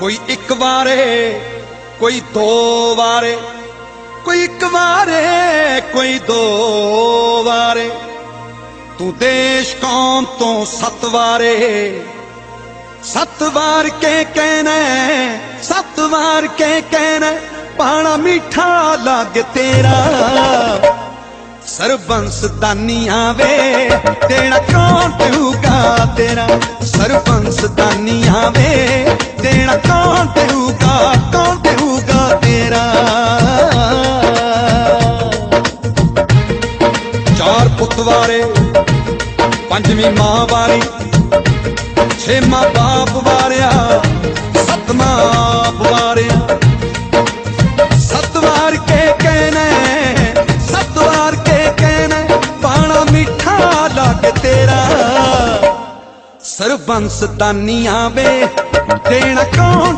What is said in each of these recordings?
ਕੋਈ ਇੱਕ ਵਾਰੇ, ਕੋਈ ਦੋ ਵਾਰੇ, ਕੋਈ ਇੱਕ ਵਾਰੇ, ਕੋਈ ਦੋ ਵਾਰੇ। ਤੂੰ ਦੇਸ਼ ਕੌਮ ਤੋਂ ਸੱਤ ਵਾਰੇ, ਸੱਤ ਵਾਰ ਕੇ ਕਹਿਣਾ ਸੱਤ ਵਾਰ ਕੇ ਕਹਿਣਾ ਪਾਣਾ ਮਿੱਠਾ ਲੱਗ ਤੇਰਾ। ਸਰਬੰਸ ਦਾਨੀਆਂ ਵੇ ਦੇਣਾ ਕੌਣ ਦੇਊਗਾ ਤੇਰਾ? ਸਰਬੰਸ ਦਾਨੀਆਂ ਵੇ ਦੇਣਾ ਕੌਣ ਦੇਊਗਾ ਕੌਣ ਦੇਊਗਾ ਤੇਰਾ? ਚਾਰ ਪੁੱਤ ਵਾਰੇ, ਪੰਜਵੀਂ ਮਾਂ ਵਾਰੀ, ਛੇਵਾਂ ਬਾਪ ਵਾਰਿਆ ਸਰਬੰਸ ਦਾਨੀਆਂ ਵੇ ਦੇਣਾ ਕੌਣ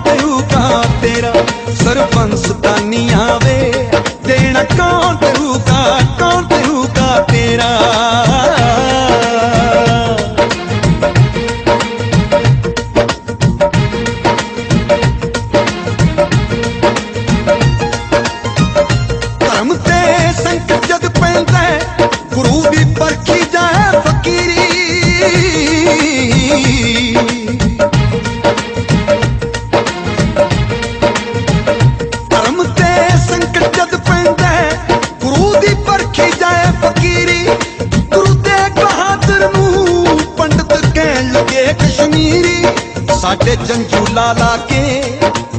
ਸਾਡੇ ਜੰਜੂ ਲਾ ਕੇ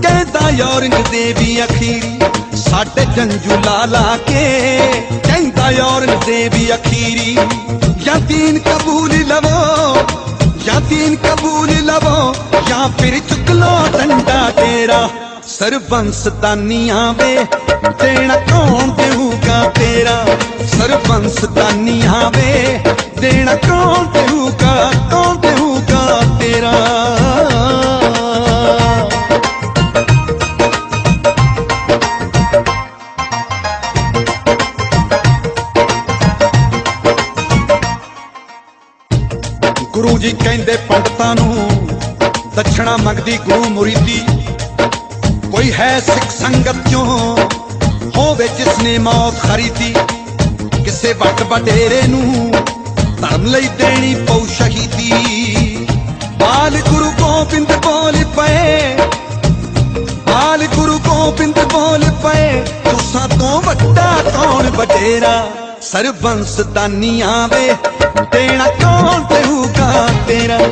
ਕਹਿੰਦਾ ਔਰੰਗਜ਼ੇਬੀ ਅਖੀਰੀ। ਸਾਡੇ ਜੰਜੂ ਲਾ ਕੇ ਕਹਿੰਦਾ ਔਰੰਗਜ਼ੇਬੀ ਅਖੀਰੀ। ਜਾਂ ਦੀਨ ਕਬੂਲ ਲਵੋ ਜਾਂ ਦੀਨ ਕਬੂਲ ਲਵੋ, ਜਾਂ ਫਿਰ ਚੁੱਕ ਲੋ ਡੰਡਾ ਤੇਰਾ। ਸਰਬੰਸ ਦਾਨੀਆਂ ਵੇ, ਦੇਣਾ ਕੌਣ ਦੇਊਗਾ ਤੇਰਾ? ਸਰਬੰਸ ਦਾਨੀਆਂ ਵੇ, ਦੇਣਾ ਕੌਣ ਦੇਊਗਾ, ਕੌਣ ਗੁਰੂ ਜੀ ਕਹਿੰਦੇ ਪੰਡਤਾਂ ਨੂੰ ਦਛਣਾ ਮੰਗਦੀ ਗੁਰੂ ਮੁਰੀਦੀ। ਕੋਈ ਹੈ ਸਿੱਖ ਸੰਗਤ ਚੋਂ ਹੋਵੇ ਜਿਸ ਨੇ ਮੌਤ ਖਰੀਦੀ? ਕਿਸੇ ਵੱਟ ਵਡੇਰੇ ਨੂੰ ਧਰਮ ਲਈ ਦੇਣੀ ਪਉ ਸ਼ਹੀਦੀ। ਬਾਲ ਗੁਰੂ ਗੋਬਿੰਦ ਬੋਲ ਪਏ ਬਾਲ ਗੁਰੂ ਗੋਬਿੰਦ ਬੋਲ ਪਏ, ਤੁਸਾਂ ਤੋਂ ਵੱਡਾ ਕੌਣ ਵਡੇਰਾ? ਸਰਬੰਸ ਦਾਨੀਆਂ ਵੇ, ਦੇਣਾ ਕੌਣ ਦੇਊਗਾ ਤੇਰਾ